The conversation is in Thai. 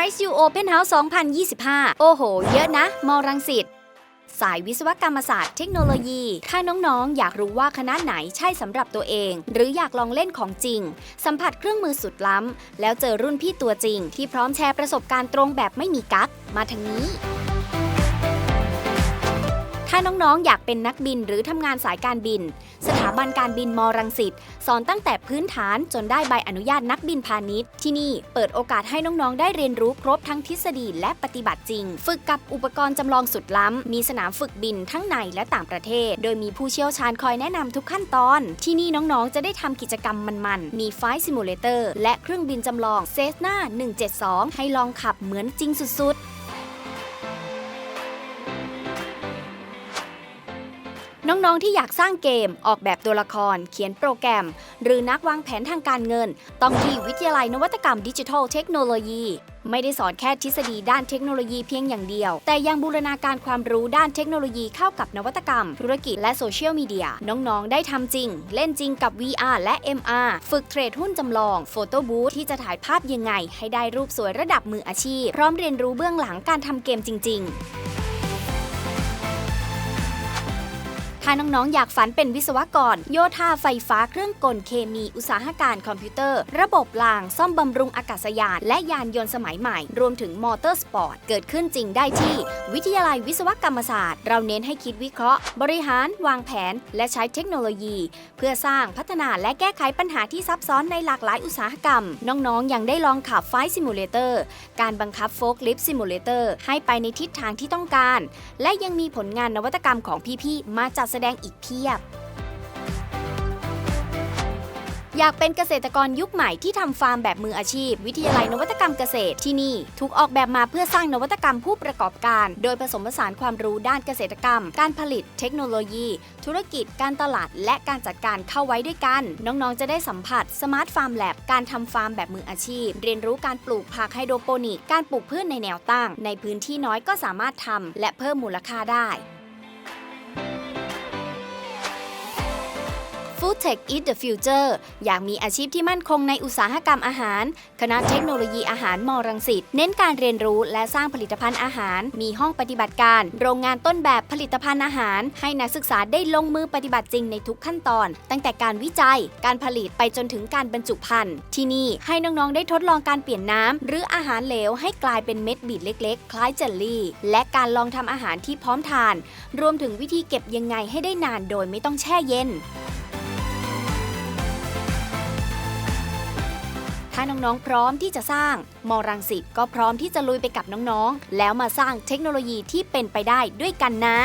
RSU Open House 2025 โอ้โห เยอะนะ มอรังสิตสายวิศวกรรมศาสตร์เทคโนโลยี ถ้าน้องๆ อยากรู้ว่าคณะไหนใช่สำหรับตัวเอง หรืออยากลองเล่นของจริง สัมผัสเครื่องมือสุดล้ำ แล้วเจอรุ่นพี่ตัวจริง ที่พร้อมแชร์ประสบการณ์ตรงแบบไม่มีกั๊กมาทางนี้ ถ้าน้องๆ อยากเป็นนักบินหรือทำงานสายการบิน สถาบันการบินมรังสิตสอนตั้งแต่พื้นฐานจนได้ใบอนุญาตนักบินพาณิชย์ ที่นี่เปิดโอกาสให้น้องๆ ได้เรียนรู้ครบทั้งทฤษฎีและปฏิบัติจริง ฝึกกับอุปกรณ์จำลองสุดล้ำ มีสนามฝึกบินทั้งในและต่างประเทศ โดยมีผู้เชี่ยวชาญคอยแนะนำทุกขั้นตอน ที่นี่น้องๆ จะได้ทำกิจกรรมมันๆ มีไฟซิมูเลเตอร์และเครื่องบินจำลองเซสนา172 ให้ลองขับเหมือนจริงสุดๆ น้องๆ ที่อยากสร้างเกม ออกแบบตัวละคร เขียนโปรแกรม หรือนักวางแผนทางการเงิน ต้องที่วิทยาลัยนวัตกรรมดิจิทัลเทคโนโลยี ไม่ได้สอนแค่ทฤษฎีด้านเทคโนโลยีเพียงอย่างเดียว แต่ยังบูรณาการความรู้ด้านเทคโนโลยีเข้ากับนวัตกรรม ธุรกิจและโซเชียลมีเดีย น้องๆ ได้ทำจริง เล่นจริงกับ VR และ MR ฝึกเทรดหุ้นจำลอง โฟโต้บูธที่จะถ่ายภาพยังไง ให้ได้รูปสวยระดับมืออาชีพ พร้อมเรียนรู้เบื้องหลังการทำเกมจริง ๆ ถ้าน้องๆ อยากฝันเป็นวิศวกร โยธาไฟฟ้าเครื่องกลเคมีอุตสาหการคอมพิวเตอร์ ระบบราง ซ่อมบำรุงอากาศยาน และยานยนต์สมัยใหม่ รวมถึงมอเตอร์สปอร์ต เกิดขึ้นจริงได้ที่ วิทยาลัยวิศวกรรมศาสตร์ เราเน้นให้คิดวิเคราะห์ บริหาร วางแผน และใช้เทคโนโลยี เพื่อสร้างพัฒนาและแก้ไขปัญหาที่ซับซ้อนในหลากหลายอุตสาหกรรม น้องๆ ยังได้ลองขับไฟซิมูเลเตอร์ การบังคับโฟล์คลิฟต์ซิมูเลเตอร์ให้ไปในทิศทางที่ต้องการ และยังมีผลงานนวัตกรรมของพี่ๆ มาจัดแสดงอีกเพียบ อยากเป็นเกษตรกรยุคใหม่ที่ทำฟาร์มแบบมืออาชีพ วิทยาลัยนวัตกรรมเกษตรที่นี่ถูกออกแบบมาเพื่อสร้างนวัตกรรมผู้ประกอบการ โดยผสมผสานความรู้ด้านเกษตรกรรม การผลิต เทคโนโลยี ธุรกิจ การตลาด และการจัดการเข้าไว้ด้วยกัน น้องๆ จะได้สัมผัสสมาร์ทฟาร์มแลบการทำฟาร์มแบบมืออาชีพ เรียนรู้การปลูกผักไฮโดรโปนิก การปลูกพืชในแนวตั้ง ในพื้นที่น้อยก็สามารถทำและเพิ่มมูลค่าได้ Food Tech is the future อยากมีอาชีพที่มั่นคงในอุตสาหกรรมอาหาร คณะเทคโนโลยีอาหารมรังสิตเน้นการเรียนรู้และสร้างผลิตภัณฑ์อาหาร มีห้องปฏิบัติการ โรงงานต้นแบบผลิตภัณฑ์อาหาร ให้นักศึกษาได้ลงมือปฏิบัติจริงในทุกขั้นตอน ตั้งแต่การวิจัย การผลิตไปจนถึงการบรรจุภัณฑ์ที่นี่ให้น้องๆได้ทดลองการเปลี่ยนน้ำหรืออาหารเหลวให้กลายเป็นเม็ดบีดเล็ก ๆ คล้ายเจลลี่ และการลองทำอาหารที่พร้อมทาน รวมถึงวิธีเก็บยังไงให้ได้นานโดยไม่ต้องแช่เย็น ถ้าน้องๆ พร้อมที่จะสร้าง มรังสิตก็พร้อมที่จะลุยไปกับน้องๆ แล้วมาสร้างเทคโนโลยีที่เป็นไปได้ด้วยกันนะ